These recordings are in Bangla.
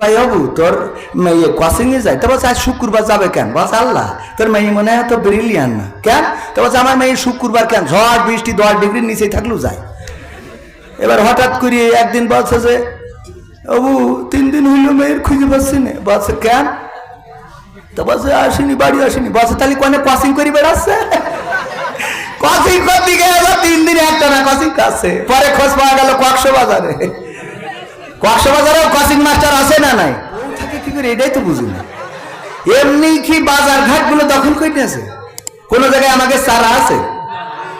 কই বাবু তোর মেয়ে কোচিং এ যায়? তো বলছে, আজ শুক্রবার যাবে কেন? বলছে, আল্লাহ, তোর মেয়ে মনে হয় তো ব্রিলিয়ান না। কেন? তো বলছে, আমার মেয়ে শুক্রবার কেন? ঝড়, বৃষ্টি, দশ ডিগ্রির নিচেই থাকলেও যায়। এবার হঠাৎ করে একদিন বলছে যে বাবু তিন দিন হইল মেয়ের খুঁজে পাচ্ছি না। বলছে, কেন? তো বলছে, আসেনি, বাড়ি আসেনি। বলছে, তাহলে কোনে কোচিং করি বেড়াচ্ছে? কোচিং করতে গিয়ে তিন দিন একটা না কোচিং কাছে পরে খোঁজ পাওয়া গেল কক্সো বাজারে কক্সো কোচিং মাস্টার আছে না নাই? থাকে কি করে? এটাই তো বুঝি না। এমনি কি বাজার ঘাটগুলো দখল করে আছে কোন জায়গায় আমাকে সারা আছে?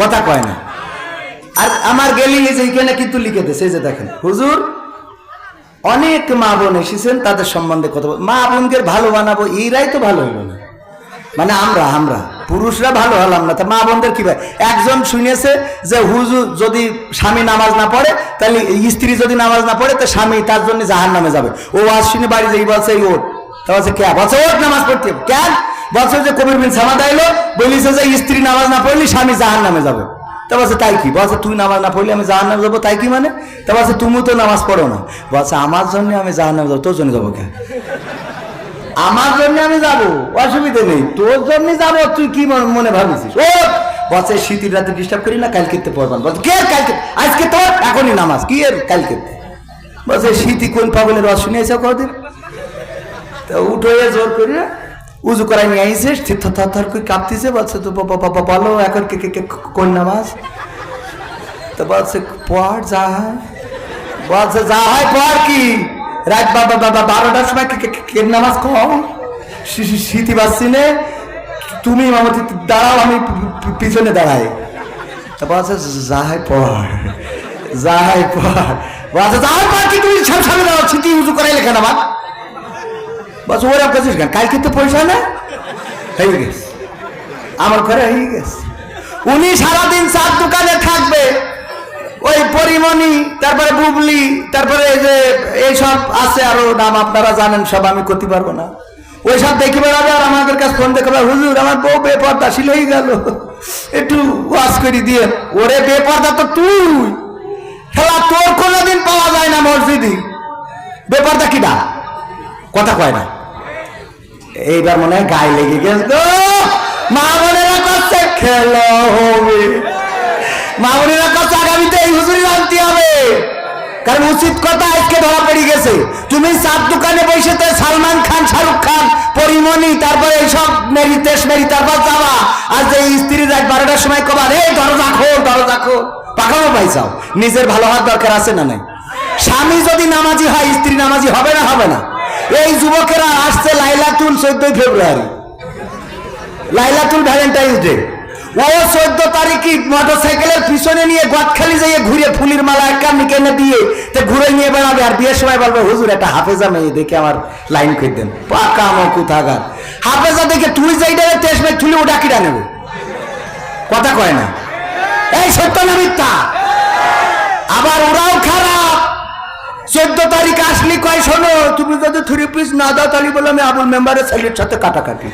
কথা কয় না। আর আমার গেলি যে এখানে কিন্তু লিখে এই যে দেখেন। হুজুর অনেক মা বোন এসেছেন তাদের সম্বন্ধে কথা মা বোনকে ভালো বানাবো এরাই তো ভালো হইল না। মানে আমরা আমরা। পুরুষরা ভালো হলাম না। তা মা বোনদের কি ভাই? একজন শুনেছে যে হুজুর যদি স্বামী নামাজ না পড়ে, তাহলে স্ত্রী যদি নামাজ না পড়ে, তো স্বামী তার জন্য জাহান নামে যাবে। ও আজ শুনে বাড়ি যাই, বলছে ওট তা বলছে, কে? বলছে ওট নামাজ পড়তে হবে। কেন? বলছে যে কবির বিন সামাদা এলো বলিছে যে স্ত্রী নামাজ না পড়লে স্বামী জাহান নামে যাবে। তা বলছে, তাই কি? বলছে, তুই নামাজ না পড়লে আমি জাহান নামে যাব, তাই কি মানে? তা বলছে তুমি তো নামাজ পড়ো না। বলছে, আমার জন্য আমি জাহান নামে যাব, তোর জন্য যাব কেন? আমার জন্য আমি যাব, অসুবিধা নেই। তোর জন্য যাব, তুই কি মনে- ভাবিছিস? ও বসে শীতের রাতে ডিস্টার্ব করি না, কালকে পড়বান বলছে কে কালকে? আজকে তোর? এখনই নামাজ। কি এর কালকে? বলছে শীতি কোন পাগলের রস শুনিয়েছে কদিন? তা উঠে জোর করে উজু করাই নিয়ে আইসে থর থর করে কাঁপতেছে, বলছে, তো বলো, এখন কে কে কে কোন নামাজ? তো বলছে পড় যা হয়। বলছে, যা হয় পড় কি? রাত বাবা বাবা বারোটার সময় কে- কে- কে- কে নামাজ কম? শীতি বাসছি নে তুমি ইমামতি দাঁড়াও, আমি পিছনে দাঁড়াই। তা বলছে, যা হয় পড় যা হয় পড়। বলছে যা হয় পড়, কি তুমি সামনে সামনে দাঁড়াও ছিটি উজু করাই লেখা নামাজ বলছে ওরা কাছিস কেন? কালকে তো পয়সা না? হয়ে গেছে। আমার ঘরে হয়ে গেছে। উনি সারাদিন চার দোকানে থাকবে। ওই পরিমণি, তারপরে বুবলি, তারপরে এই যে এইসব আছে আরও নাম আপনারা জানেন, সব আমি করতে পারব না। ওই সব দেখে বেড়াবে আমাদের কাছে ফোন দেখে হুজুর, আমার বউ বেপর্দাশীল হয়ে গেল। একটু ওয়াশ করে দিয়ে, ওরে বেপর্দা তো তুই! খেলা তোর কোনোদিন পাওয়া যায় না মসজিদে। বেপর্দা কিনা কথা কয় না। এইবার মনে হয় গায়ে লেগে গেছে। মা বোনেরা করছে খেলা হবে। মা বোনেরা করছে আগামীতে এই হুজুরি আনতে হবে। কারণ উচিত কথা আজকে ধরা পড়ে গেছে। তুমি চার দোকানে বসে সালমান খান, শাহরুখ খান, পরিমণি, তারপরে এইসব মেরি তেস মেরি, তারপর যাওয়া আর যে স্ত্রী রাত বারোটার সময় কবার এই দরজা খোল দরজা খোল। পাকানো পাইছাও নিজের ভালো হওয়ার দরকার আছে না নাই? স্বামী যদি নামাজি হয়, স্ত্রী নামাজি হবে না হবে না? এই যুবকেরা আসছে লাইলাতুল চোদ্দই ফেব্রুয়ারি। লাইলাতুল ভ্যালেন্টাইন্স ডে। ও চোদ্দ তারিখে মোটর সাইকেলের পিছনে নিয়ে গদখালি যাইয়ে ঘুরে ফুলির মালা একটা নিকেনে দিয়ে তো ঘুরে নিয়ে বেড়াবে। আর বিয়ের সময় বলবে, হুজুর, একটা হাফেজা মেয়ে দেখে আমার লাইন করে দেন? পাকা মো কুথাগার হাফেজা দেখে তুই যাই যাইটা তেস মেয়ে তুলে ওটা কিটা নেবে। কথা কয় না। এই সত্য না মিথ্যা? আবার ওরাও খারাপ। চোদ্দ তারিখ আসলি কয়, শোনো, তুমি যদি থ্রি পিস না দাও, তাহলে বলে আমি আবুল মেম্বারের ছেলের সাথে কাটাকাটি।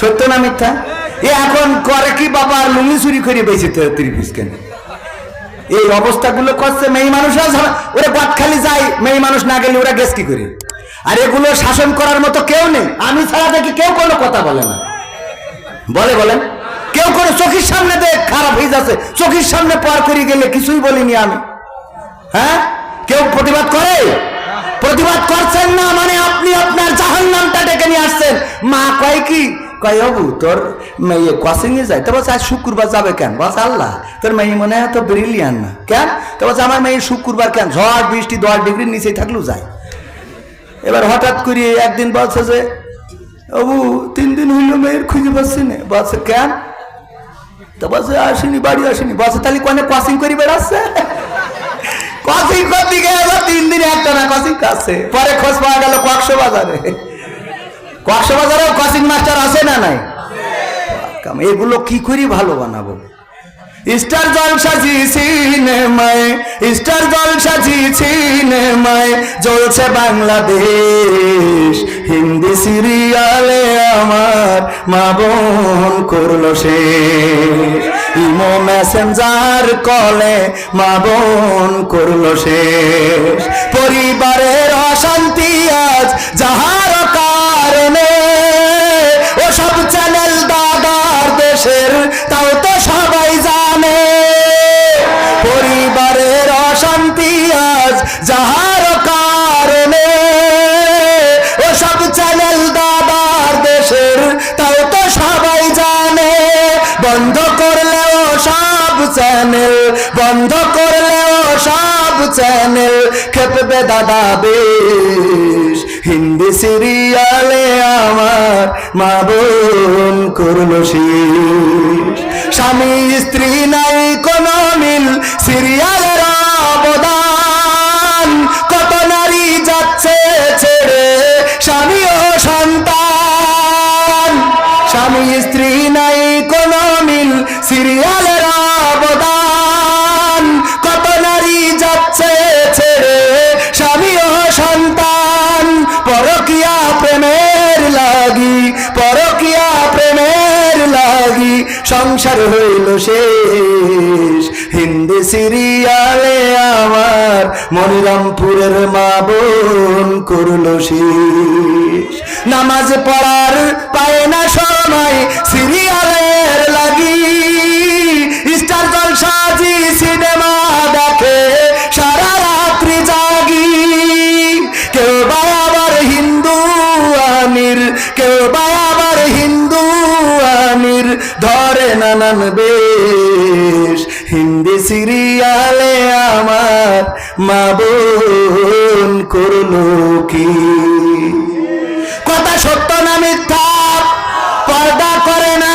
সত্য না মিথ্যা? এ এখন করে কি বাবা লুঙ্গি চুরি করে বেঁচে থ্রি পিস কেন? এই অবস্থাগুলো করছে, মেয়ে ঝামেলা- ওরা বাটখালি যায়, মেয়ে মানুষ না গেলে ওরা গেস কি করে? আর এগুলো শাসন করার মতো কেউ নেই। আমি ছাড়া দেখি কেউ কোনো কথা বলে না। বলে, বলেন। কেউ কোনো চোখের সামনে দেখ, খারাপ হয়ে যাচ্ছে। চোখের সামনে পার করে গেলে কিছুই বলিনি আমি। হ্যাঁ? কেউ প্রতিবাদ করে? প্রতিবাদ করছেন না মানে আপনি আপনার জাহান নামটা ডেকে নিয়ে আসছেন। মা কয় কি? কয় বাবু, তোর মেয়ে কোচিং এ যায়? তো বলছে, আজ শুক্রবার যাবে কেন? বলছে, আল্লাহ, তোর মেয়ে মনে হয় তো ব্রিলিয়ান না। কেন? তো বলছে, আমার মেয়ে শুক্রবার কেন? ঝড়, বৃষ্টি, দশ ডিগ্রির নিচেই থাকলেও যায়। এবার হঠাৎ করে একদিন বলছে যে, বাবু, তিন দিন হইল মেয়ের খুঁজে পাচ্ছি না। বলছে, কেন? তো বলছে, আসেনি, বাড়ি আসেনি। বলছে, তাহলে কোনে কোচিং করি বেড়াচ্ছে? কোচিং করতে গিয়ে তিন দিন একটা না কোচিং কাছে পরে খোঁজ পাওয়া গেল কক্সো বাজারে কক্সো বাজারেও কোচিং মাস্টার আছে না নাই? এগুলো কি করি ভালো বানাবো? স্টার জলসা জি সিনেমায়, স্টার জলসা জি সিনেমায় জ্বলছে বাংলাদেশ। হিন্দি সিরিয়ালে আমার মা বোন করল শেষ ইমো মেসেঞ্জার কলে মা বোন করল শেষ পরিবারের অশান্তি আজ যাহার কারণে ও সব চ্যানেল দাদার দেশের, তাও তো সবাই জানে। পরিবারের অশান্তি আজ যাহার কারণে ও সব চ্যানেল দাদার দেশের, তাও তো সবাই জানে। বন্ধ করলেও সব চ্যানেল বন্ধ করলেও সব চ্যানেল খেপবে দাদা বেশ। হিন্দি সিরিয়ালে আমার মা বোন করল স্বামী স্ত্রী নাই কোনো মিল সিরিয়ালের লাগি সংসার হইল শেষ। হিন্দি সিরিয়ালে আমার মনিরামপুরের মা বোন করল শেষ। নামাজ পড়ার পায় না সময় সিরিয়ালের নানান বেশ। হিন্দি সিরিয়ালে আমার মা বোন করল কি? কথা সত্য না মিথ্যা? পর্দা করে না।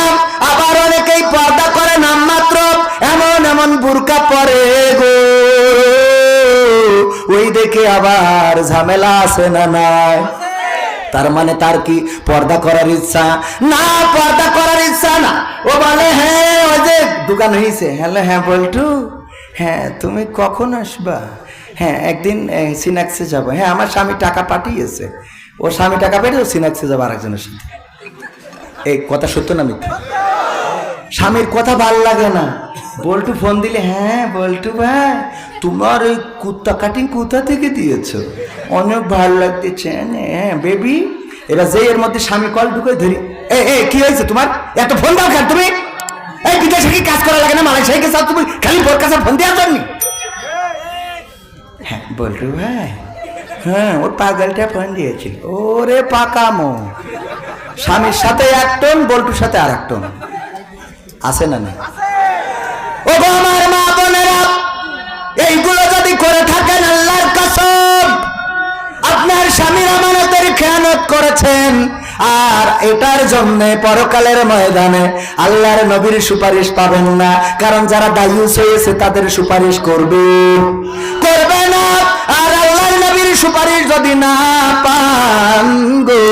আবার অনেকেই পর্দা করে না মাত্র। এমন এমন বুরকা পরে গো। ওই দেখে আবার ঝামেলা আছে না নাই? তার মানে তার কি পর্দা করার ইচ্ছা? না, পর্দা করার ইচ্ছা না। ও বলে হ্যাঁ দোকান হয়েছে হ্যালো হ্যাঁ বলটু। হ্যাঁ তুমি কখন আসবা? হ্যাঁ একদিন সিনাক্সে যাব। হ্যাঁ আমার স্বামী টাকা পাঠিয়েছে। ওর স্বামী টাকা পাঠিয়ে ও সিনাক্সে যাব আরেকজনের সাথে। এই কথা সত্য না মিথ্যা? স্বামীর কথা ভালো লাগে না। বল্টু ফোন দিলে হ্যাঁ বল্টু ভাই, তোমার ওই কুত্তা কাটিং কোথা থেকে দিয়েছ? অনেক ভালো লাগতেছে হ্যাঁ বেবি। এবার যে এর মধ্যে স্বামী কল ঢুকে ধরি। এ, কি হয়েছে তোমার? এত ফোন দাও কেন তুমি? এই বিদেশে কি কাজ করা লাগে না? মালয়েশিয়ায় গেছো তুমি খালি বোর কাছে ফোন দেওয়ার জন্য? হ্যাঁ বল্টু ভাই। হ্যাঁ ওর পাগলটা ফোন দিয়েছিল। ওরে পাকামো। স্বামীর সাথে এক টন বল্টুর সাথে আর এক টন। আছে না না ও আমার মা বোনেরা এইগুলো যদি করে থাকেন আল্লাহর কসম আপনার স্বামীর আমানতের খেয়ানত করেছেন। আর এটার জন্য পরকালের ময়দানে আল্লাহর নবীর সুপারিশ পাবেন না। কারণ যারা দায়ুস হয়েছে তাদের সুপারিশ করবে। করবে না। আর আল্লাহর নবীর সুপারিশ যদি না পান গো,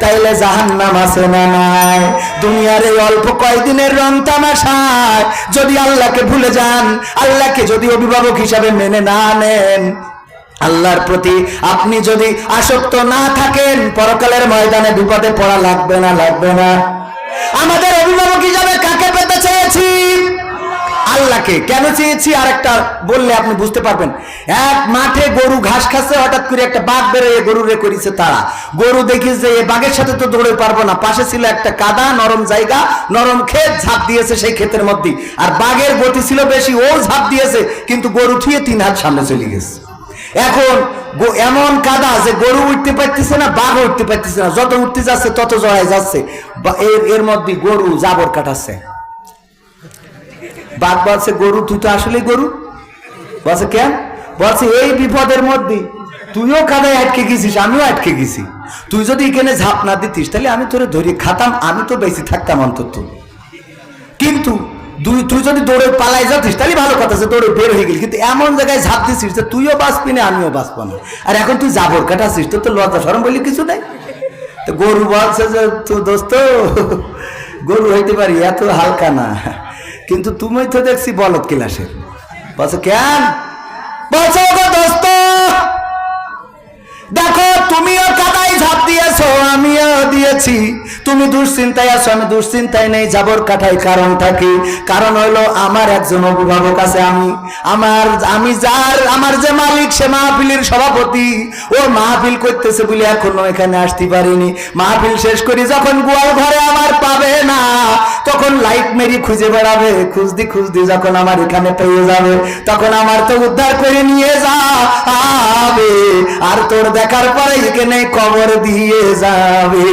তাইলে জাহান্নাম আছে না নাই। দুনিয়ার এই অল্প কয়েকদিনের রং তামাশায় যদি আল্লাহকে ভুলে যান, আল্লাহকে যদি অভিভাবক হিসাবে মেনে না নেন আল্লাহর প্রতি আপনি যদি আসক্ত না থাকেন, পরকালের ময়দানে বিপদে পড়া লাগবে না লাগবে না। আমাদের অভিভাবক হিসাবে কাকে পেতে চেয়েছি? আল্লাহকে। কেন চেয়েছি? আর একটা বললে আপনি বুঝতে পারবেন। এক মাঠে গরু ঘাস খাচ্ছে, হঠাৎ করে একটা বাঘ বেরোয় গরুরে করেছে তারা। গরু দেখিস যে এ বাঘের সাথে তো দৌড়ে পারব না। পাশে ছিল একটা কাদা, নরম জায়গা, নরম ক্ষেত, ঝাঁপ দিয়েছে সেই ক্ষেতের মধ্যে। আর বাঘের গতি ছিল বেশি ও ঝাঁপ দিয়েছে, কিন্তু গরু থুয়ে তিন হাত সামনে চলে গেছে। এখন এমন কাদা যে গরু উঠতে পারতেছে না বাঘ উঠতে পারতেছে না। যত উঠতে যাচ্ছে, তত জড়ায় যাচ্ছে। এর এর মধ্যে গরু জাবর কাটাচ্ছে। বাঘ বলছে, গরু, তুই তো আসলে গরু। বলছে, কেন? বলছে, এই বিপদের মধ্যে তুইও কাদায় আটকে গেছিস, আমিও আটকে গেছি। তুই যদি এখানে ঝাঁপ না দিতিস, তাহলে আমি তোরে ধরে খাতাম, আমি তো বেশি থাকতাম অন্তত। কিন্তু তুই তুই যদি দৌড়ে পালাই যাতিস, তাহলে ভালো কথা আছে দৌড়ে বের হয়ে গেলি। কিন্তু এমন জায়গায় ঝাঁপ দিছিস যে তুইও বাঁচবি না, আমিও বাঁচবো না। আর এখন তুই জাবর কাটাছিস তোর তো লজ্জা সরম বলি কিছু নেই। তো গরু বলছে যে, তো দোস্ত, গরু হইতে পারি, এত হালকা না। কিন্তু তুমি তো দেখছি বলদ ক্লাসের। বলছে, কেন? বলছে দোস্ত, দেখো, তুমিও কাদায় ঝাঁপ দিয়েছ, আমিও দিয়েছি। তুমি দুশ্চিন্তায় আছো, আমি দুশ্চিন্তায় নেই, যাবর কাঠাই কারণ থাকি। কারণ হলো আমার একজন অভিভাবক আছে আমি। আমার, আমি যার, আমার যে মালিক, সে মাহফিলের সভাপতি। ও মাহফিল করতেছে বলে এখনও এখানে আসতে পারিনি। মাহফিল শেষ করি যখন গোয়াল ঘরে আমার পাবে না, তখন লাইট মেরি খুঁজে বেড়াবে। খুঁজদি খুঁজদি যখন আমার এখানে পেয়ে যাবে, তখন আমার তো উদ্ধার করে নিয়ে যাবে। আর তোর দেখার পরে এখানে কবর দিয়ে যাবে।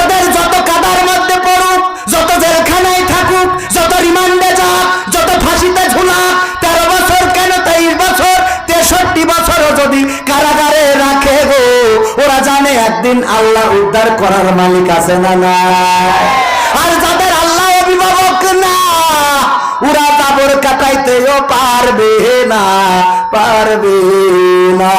ওদের যত কাদার মধ্যে পড়ুক, যত জেলখানায় থাকুক, যত রিমান্ডে যা যত ফাঁসিতে ঝুলা তেরো বছর কেন তেইশ বছর? তেষট্টি বছরও যদি কারাগারে রাখে গো, ওরা জানে একদিন আল্লাহ উদ্ধার করার মালিক আছে না না। আর যাদের আল্লাহ অভিভাবক না, ওরা তাবর কাটাইতেও পারবে না পারবে না।